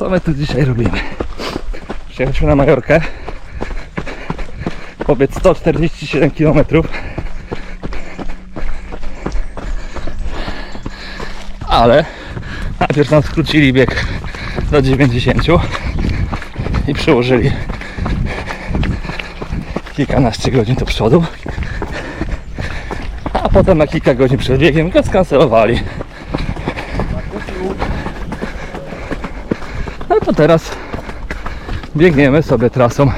Co my tu dzisiaj robimy? Przyjechaliśmy na Majorkę. Powiedz 147 km. Ale najpierw nam skrócili bieg do 90 i przyłożyli kilkanaście godzin do przodu. A potem na kilka godzin przed biegiem go skancelowali. To teraz biegniemy sobie trasą.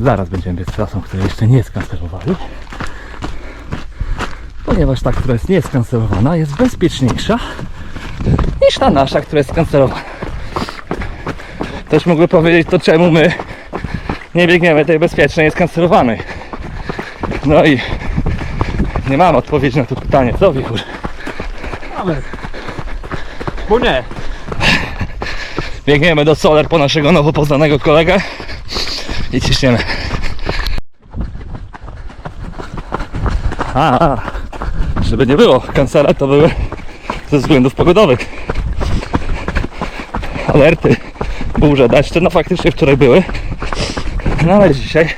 Zaraz będziemy biec trasą, której jeszcze nie skancelowali. Ponieważ ta, która jest nieskancelowana, jest bezpieczniejsza niż ta nasza, która jest skancelowana. Ktoś mógłby powiedzieć, to czemu my nie biegniemy tej bezpiecznej, nieskancelowanej. No i nie mam odpowiedzi na to pytanie, co wichur? Ale. Bo nie. Biegniemy do Soler po naszego nowo poznanego kolegę i ciśniemy. A, a, żeby nie było, kancele to były ze względów pogodowych. Alerty, burze, deszcze, no faktycznie wczoraj były. No ale dzisiaj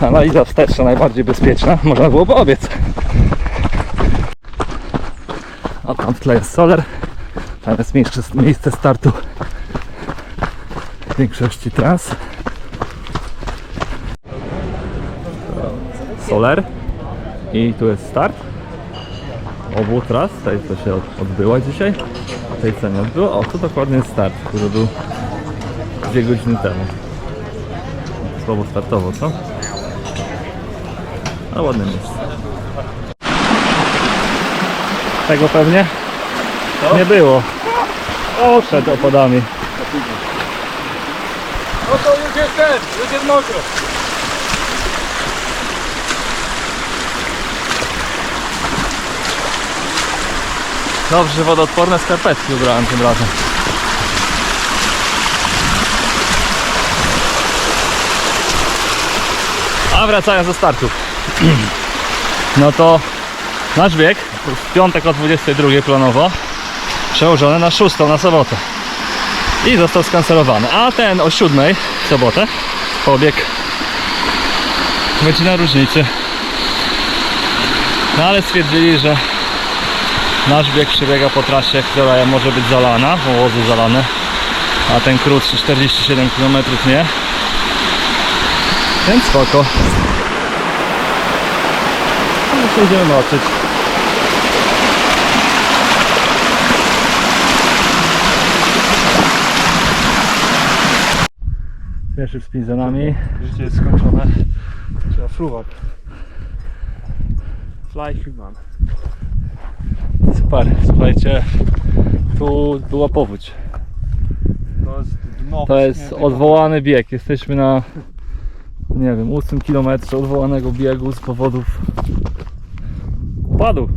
analiza wsteczna najbardziej bezpieczna, można byłoby obiec. O tam w tle jest Soler. Tam jest miejsce, miejsce startu większości tras. Soler. I tu jest start obu tras. Tej to się od- odbyła dzisiaj, a tej co nie odbyło. O, tu dokładnie jest start, który był dwie godziny temu. Słabo startowo, co? Ale ładne miejsce. Tego pewnie nie było. O, przed opadami. No to już jest ten, już jest mokro. Dobrze, wodoodporne skarpetki ubrałem tym razem. A wracając do startu. No to nasz bieg w piątek o 22 planowo przełożony na 6 na sobotę. I został skancelowany. A ten o 7 w sobotę pobieg godzina różnicy. No ale stwierdzili, że Nasz bieg przebiega po trasie, która może być zalana, powozy zalane, a ten krótszy 47 km nie. Więc spoko. No idziemy zobaczyć. Pierwszy spis za nami. Życie jest skończone. Trzeba fruwać. Fly human. Super, słuchajcie, tu była powódź. To jest dno. To jest odwołany bieg. Jesteśmy na, nie wiem, 8 km odwołanego biegu z powodów upadu.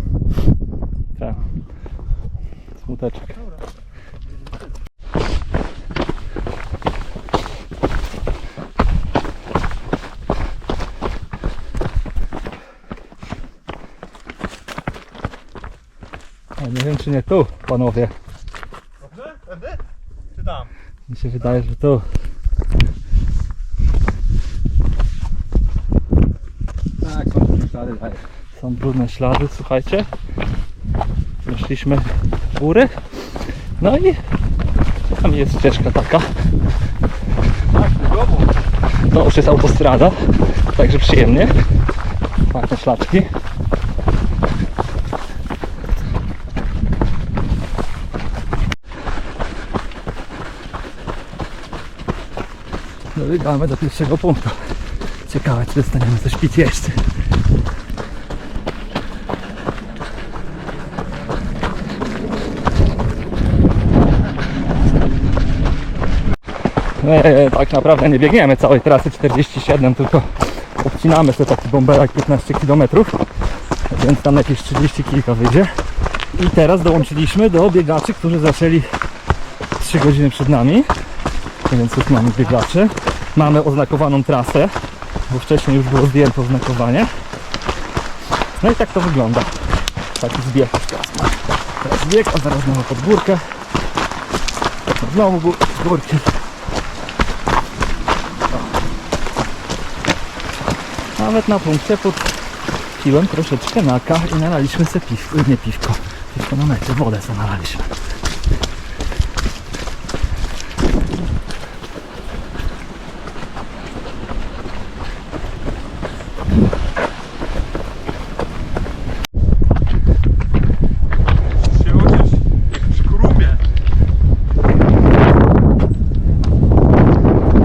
Tak. Smuteczek. Nie wiem czy nie tu, panowie. Dobrze? Tędy? Czy tam? Mi się wydaje, że tu. Tak, są ślady daje. Są brudne ślady, słuchajcie. Weszliśmy w góry. No i tam jest ścieżka taka. Tak. To już jest autostrada, także przyjemnie. Fajne szlaczki. Dobiegamy do pierwszego punktu. Ciekawe, czy dostaniemy coś pić jeszcze. E, tak naprawdę nie biegniemy całej trasy 47, tylko obcinamy sobie taki bąbelek 15 km, więc tam jakieś 30 kilka wyjdzie. I teraz dołączyliśmy do biegaczy, którzy zaczęli 3 godziny przed nami, więc już mamy biegaczy. Mamy oznakowaną trasę, bo wcześniej już było zdjęte oznakowanie. No i tak to wygląda. Taki zbieg już teraz ma. Teraz bieg, a zaraz górkę. Znowu gó- górki. Nawet na punkcie podpiłem troszeczkę naka i nalaliśmy sobie piwko, nie piwko, piwko na mecie, wodę sobie nalaliśmy. Się uczysz jak przy kurumie.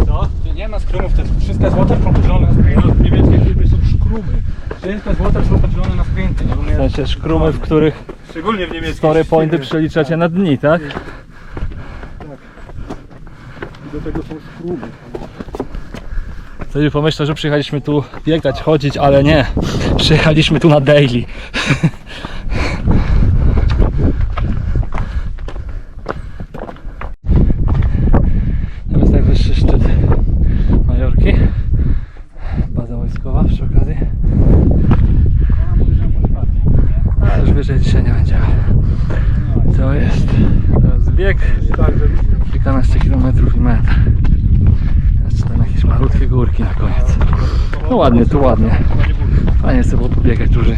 Co? Nie ma skrumów, to wszystko jest waterfront podzielone na No, niemieckie firmy są szkrumy. Wszystko jest waterfront podzielone na sprinty. Szkrumy, w których Szczególnie w niemieckich story pointy przeliczacie na dni, tak? Do tego są szkrumy. Ktoś by pomyślał, że przyjechaliśmy tu biegać, chodzić, ale nie. Przyjechaliśmy tu na daily. A już wyżej dzisiaj nie będziemy. To jest teraz bieg. Kilkanaście kilometrów i metr. Jeszcze tam jakieś malutkie górki na koniec. No ładnie, tu ładnie. Fajnie sobie było pobiegać dłużej.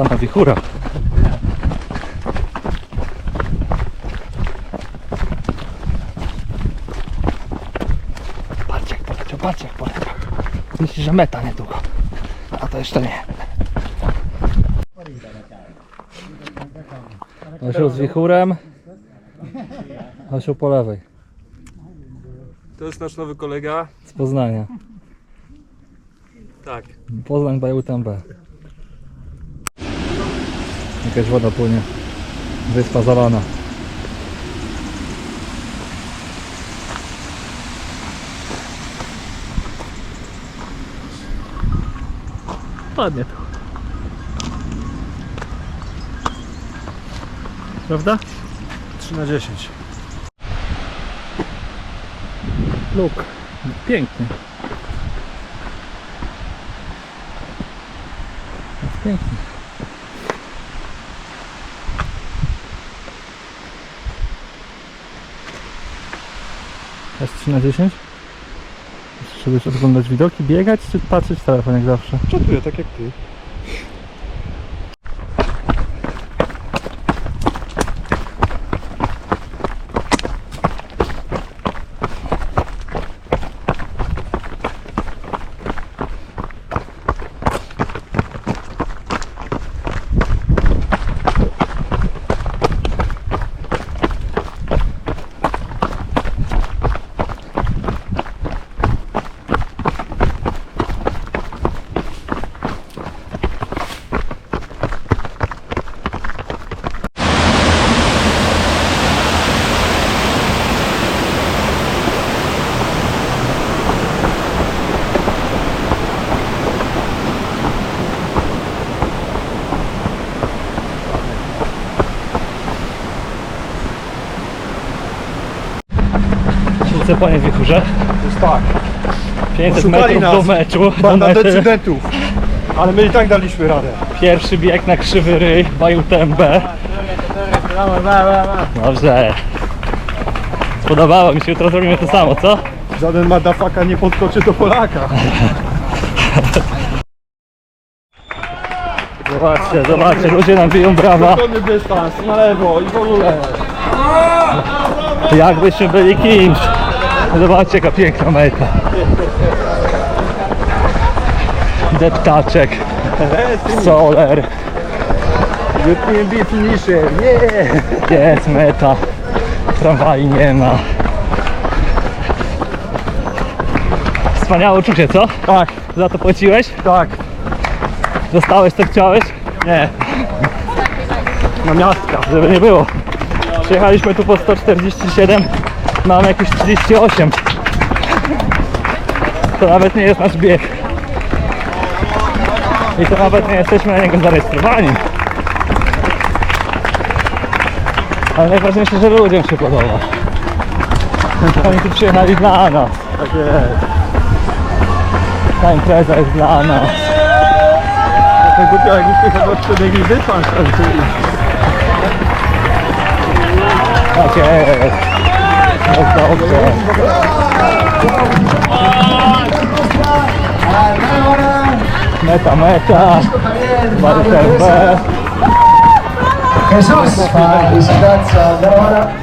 Człana wichura. Patrzcie jak poleciał, patrzcie jak poleciał. Myślisz, że meta niedługo. A to jeszcze nie. Osiu z wichurem. Osiu po lewej. To jest nasz nowy kolega. Z Poznania. Tak. Poznań by UTMB. Jakaś woda płynie. Wyspa zalana. Ładnie tu. Prawda? 3 na 10. Luk. Pięknie. Pięknie. Jest 3 na 10? Chciałbyś oglądać widoki, biegać, czy patrzeć w telefon jak zawsze? Czatuję tak jak ty. Siedzę panie wichurze. Jest tak. 500 Oszukali metrów nas. do meczu. Do Banda mety. decydentów. Ale my i tak daliśmy radę. Pierwszy bieg na krzywy ryj, BUTMB. Dobrze. Spodobało mi się, jutro zrobimy to samo, co? Żaden madafaka nie podskoczy do Polaka. Zobaczcie, zobaczcie, ludzie nam biją brawa. Spokojny dystans, na lewo i w ogóle. Jakbyśmy byli kimś. Zobaczcie, jaka piękna meta. Deptaczek, soler, UTMB finisher, nie! jest meta. Tramwaj nie ma. Wspaniałe uczucie, co? Tak, Za to płaciłeś? tak. Dostałeś co chciałeś? Nie. Na miastka, żeby nie było. Przyjechaliśmy tu po 147, mamy jakieś 38. To nawet nie jest nasz bieg. I to nawet nie jesteśmy na niego zarejestrowani. Ale najważniejsze, że ludziom się podoba. Oni tu przyjechali dla nas. Tak jest. Ta impreza jest dla nas. Tak głupio jakbyśmy chyba przebiegli dystans. Tak jest. Jest dobrze. Meta, meta. Walter B. Jesús, felicidades a Laura.